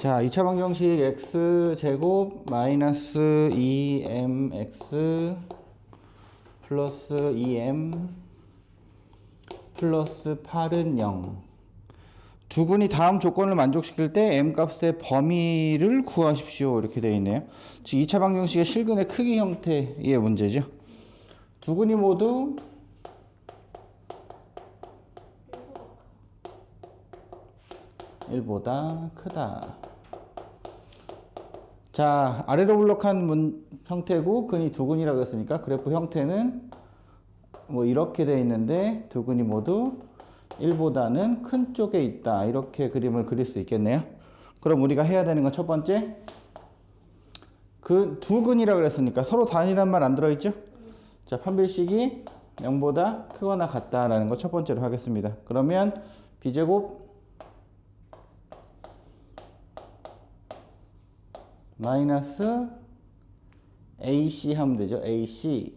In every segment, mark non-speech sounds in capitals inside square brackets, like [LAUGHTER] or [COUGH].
자, 2차 방정식 x 제곱 마이너스 2mx 플러스 2m 플러스 8은 0. 두근이 다음 조건을 만족시킬 때 m 값의 범위를 구하십시오. 이렇게 되어 있네요. 즉 2차 방정식의 실근의 크기 형태의 문제죠. 두근이 모두 일보다 크다. 자, 아래로 블록한 문, 형태고 근이 두 근이라고 했으니까 그래프 형태는 뭐 이렇게 돼 있는데 두 근이 모두 1보다는 큰 쪽에 있다. 이렇게 그림을 그릴 수 있겠네요. 그럼 우리가 해야 되는 건 첫 번째 그 두 근이라고 그랬으니까 서로 단위란 말 안 들어있죠? 자, 판별식이 0보다 크거나 같다라는 거 첫 번째로 하겠습니다. 그러면 b제곱 마이너스 AC 하면 되죠. AC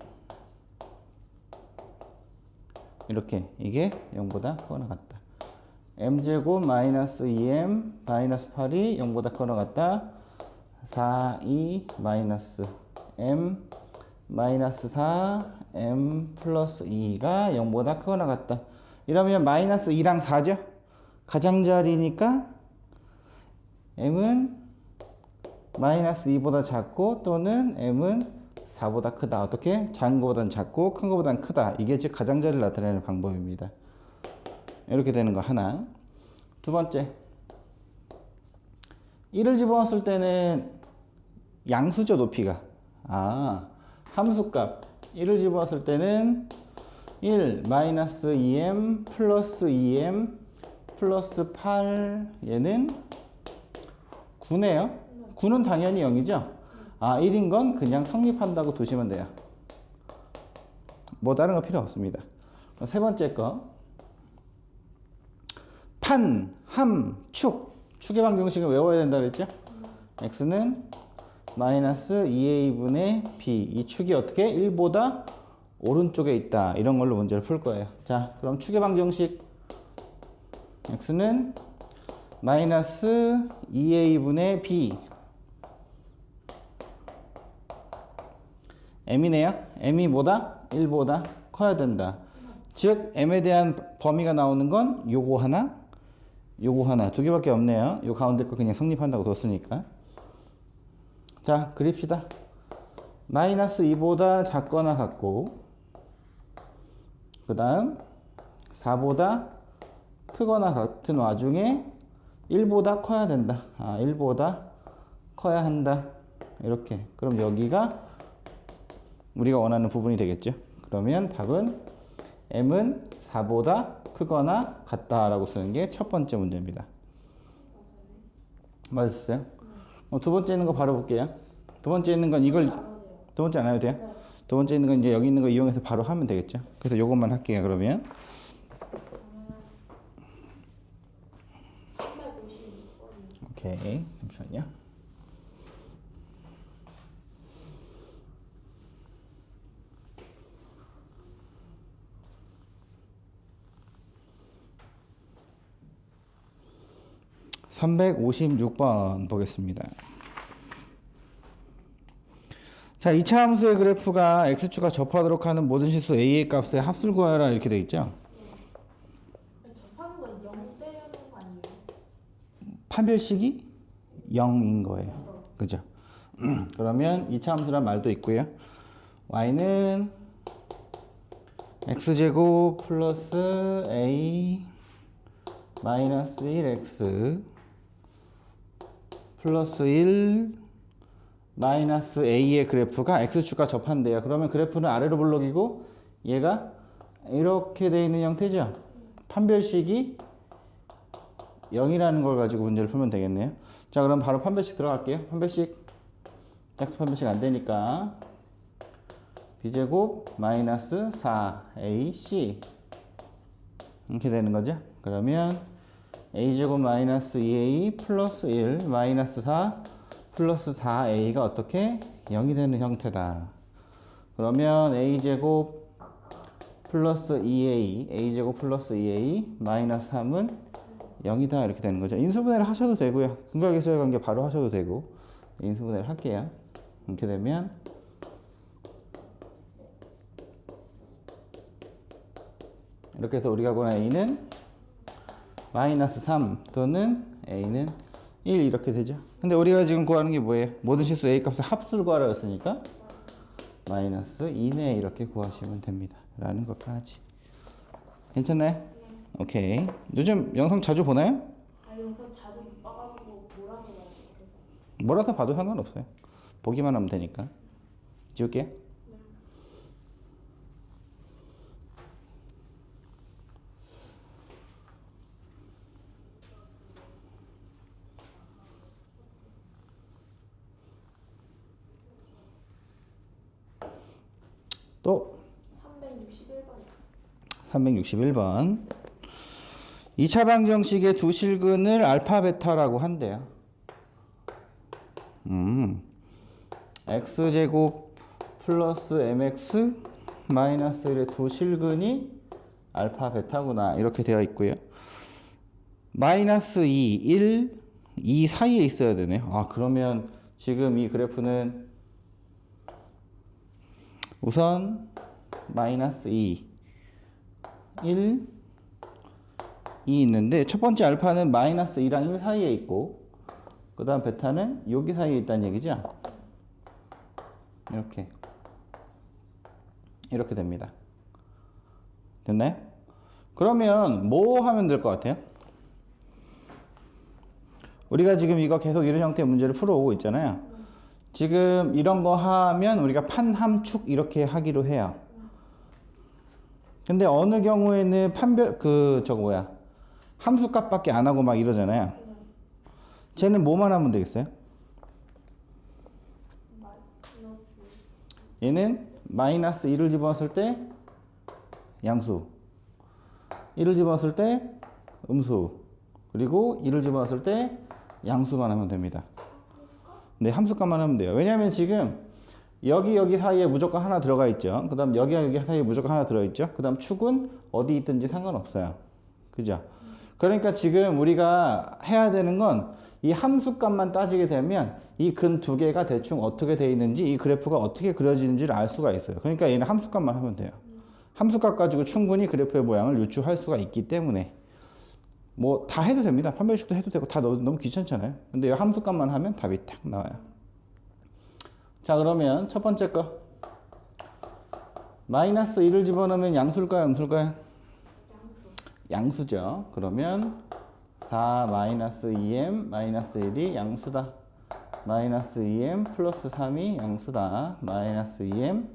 이렇게 이게 0보다 크거나 같다. m제곱 마이너스 2m 마이너스 8이 0보다 크거나 같다. 4, 2 마이너스 m 마이너스 4 m 플러스 2가 0보다 크거나 같다. 이러면 마이너스 2랑 4죠? 가장자리니까 m은 마이너스 2보다 작고 또는 m은 4보다 크다. 어떻게? 작은 것보다는 작고 큰 것보다는 크다. 이게 즉 가장자리를 나타내는 방법입니다. 이렇게 되는 거 하나. 두 번째. 1을 집어넣었을 때는 양수죠, 높이가. 아, 함수값. 1을 집어넣었을 때는 1 마이너스 2m 플러스 2m 플러스 8 얘는 9네요. 9는 당연히 0이죠. 아, 1인 건 그냥 성립한다고 두시면 돼요. 뭐 다른 거 필요 없습니다. 세 번째 거. 판, 함, 축. 축의 방정식을 외워야 된다 그랬죠? x는 마이너스 2a분의 b. 이 축이 어떻게? 1보다 오른쪽에 있다. 이런 걸로 문제를 풀 거예요. 자, 그럼 축의 방정식 x는 마이너스 2a분의 b m이네요. m이 뭐다? 1보다 커야 된다. 즉 m에 대한 범위가 나오는 건 요거 하나, 요거 하나 두 개밖에 없네요. 요 가운데 거 그냥 성립한다고 뒀으니까. 자, 그립시다. 마이너스 2보다 작거나 같고 그 다음 4보다 크거나 같은 와중에 1보다 커야 된다. 아, 1보다 커야 한다. 이렇게. 그럼 여기가 우리가 원하는 부분이 되겠죠. 그러면 답은 m은 4보다 크거나 같다라고 쓰는 게 첫 번째 문제입니다. 맞았어요? 어, 두 번째 있는 거 바로 볼게요. 두 번째 있는 건 이걸 두 번째 안 해도 돼요? 두 번째 있는 건 이제 여기 있는 거 이용해서 바로 하면 되겠죠. 그래서 요것만 할게요. 그러면 356번이요. 오케이 잠시만요. (356번) 보겠습니다. 자, 2차 함수의 그래프가 x축과 접하도록 하는 모든 실수 a의 값의 합수를 구하라 이렇게 되어 있죠. 접하는 건 0대라는 거 아니에요? 판별식이 0인 거예요. 그죠? [CLEARS THROAT] 그러면 2차 함수란 말도 있고요. y는 x제곱 플러스 a 마이너스 1x 플러스 1 마이너스 a의 그래프가 x축과 접한대요. 그러면 그래프는 아래로 블록이고 얘가 이렇게 돼 있는 형태죠. 판별식이 0이라는 걸 가지고 문제를 풀면 되겠네요. 자, 그럼 바로 판별식 들어갈게요. 판별식. 짝수 판별식 안 되니까. b제곱 마이너스 4ac. 이렇게 되는 거죠. 그러면 a제곱 마이너스 2a 플러스 1 마이너스 4 플러스 4a가 어떻게? 0이 되는 형태다. 그러면 a제곱 플러스 2a, a제곱 플러스 2a 마이너스 3은 0이다 이렇게 되는 거죠. 인수분해를 하셔도 되고요. 근각계수의 관계 바로 하셔도 되고 인수분해를 할게요. 이렇게 되면 이렇게 해서 우리가 구한 a는 마이너스 3 또는 a는 1 이렇게 되죠. 근데 우리가 지금 구하는 게 뭐예요? 모든 실수 a 값의 합수를 구하라 했으니까 마이너스 2네 이렇게 구하시면 됩니다. 라는 것까지. 괜찮나요? 오케이. 요즘 영상 자주 보나요? 아 영상 자주 못 봐가지고. 몰아서 봐도 상관없어요. 보기만 하면 되니까. 지울게요. 또 361번. 361번. 2차 방정식의 두 실근을 알파 베타라고 한대요. 음. x제곱 플러스 mx 마이너스 1의 두 실근이 알파 베타구나. 이렇게 되어 있고요. 마이너스 2, 1, 2 사이에 있어야 되네요. 아, 그러면 지금 이 그래프는 우선 마이너스 2, 1, 2 있는데 첫 번째 알파는 마이너스 2랑 1 사이에 있고 그 다음 베타는 여기 사이에 있다는 얘기죠. 이렇게 이렇게 됩니다. 됐나요? 그러면 뭐 하면 될 것 같아요? 우리가 지금 이거 계속 이런 형태의 문제를 풀어오고 있잖아요. 지금 이런 거 하면 우리가 판함축 이렇게 하기로 해요. 근데 어느 경우에는 판별 그 저거 뭐야 함수값밖에 안 하고 막 이러잖아요. 쟤는 뭐만 하면 되겠어요? 얘는 마이너스 1을 집어넣었을 때 양수 1을 집어넣었을 때 음수 그리고 1을 집어넣었을 때 양수만 하면 됩니다. 네, 함수값만 하면 돼요. 왜냐하면 지금 여기 여기 사이에 무조건 하나 들어가 있죠. 그 다음 여기 여기 사이에 무조건 하나 들어있죠. 그 다음 축은 어디 있든지 상관없어요. 그죠? 그러니까 지금 우리가 해야 되는 건 이 함수값만 따지게 되면 이 근 두 개가 대충 어떻게 돼 있는지 이 그래프가 어떻게 그려지는지를 알 수가 있어요. 그러니까 얘는 함수값만 하면 돼요. 함수값 가지고 충분히 그래프의 모양을 유추할 수가 있기 때문에 뭐 다 해도 됩니다. 판별식도 해도 되고 다 너무, 귀찮잖아요. 근데 이 함수값만 하면 답이 딱 나와요. 자 그러면 첫 번째 거 마이너스 1을 집어넣으면 양수일까요 음수일까요? 양수. 양수 죠. 그러면 4 마이너스 2m 마이너스 1이 양수다. 마이너스 2m 플러스 3이 양수다. 마이너스 2m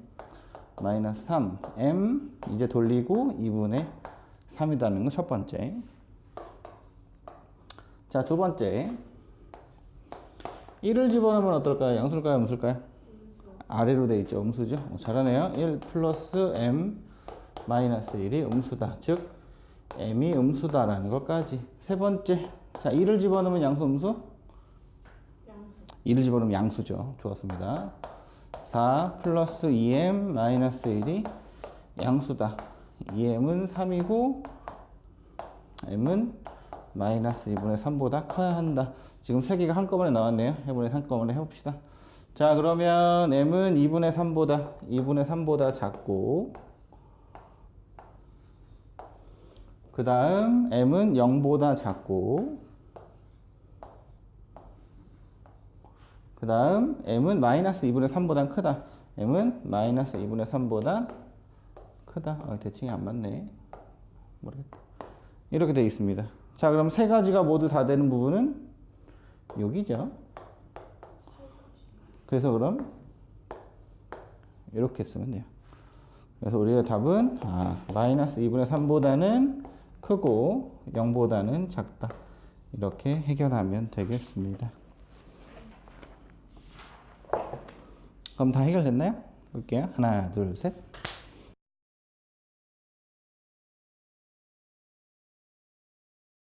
마이너스 3 m 이제 돌리고 2분의 3이라는 거 첫 번째. 자 두 번째 1을 집어넣으면 어떨까요? 양수일까요? 음수일까요? 아래로 돼 있죠. 음수죠. 어, 잘하네요. 1 플러스 m 마이너스 1이 음수다. 즉 m이 음수다라는 것까지. 세 번째. 자, 1을 집어넣으면 양수 음수? 양수. 2를 집어넣으면 양수죠. 좋았습니다. 4 플러스 2m 마이너스 1이 양수다. 2m은 3이고 m은 마이너스 2분의 3보다 커야 한다. 지금 세 개가 한꺼번에 나왔네요. 해분의 한꺼번에 해봅시다. 자, 그러면 m은 2분의 3보다 2분의 3보다 작고 그 다음 m은 0보다 작고 그 다음 m은 마이너스 2분의 3보다 크다. m은 마이너스 2분의 3보다 크다. 어, 대칭이 안 맞네. 모르겠다. 이렇게 되어 있습니다. 자, 그럼 세 가지가 모두 다 되는 부분은 여기죠. 그래서 그럼 이렇게 쓰면 돼요. 그래서 우리의 답은 아, 마이너스 2분의 3보다는 크고 0보다는 작다. 이렇게 해결하면 되겠습니다. 그럼 다 해결됐나요? 볼게요. 하나, 둘, 셋.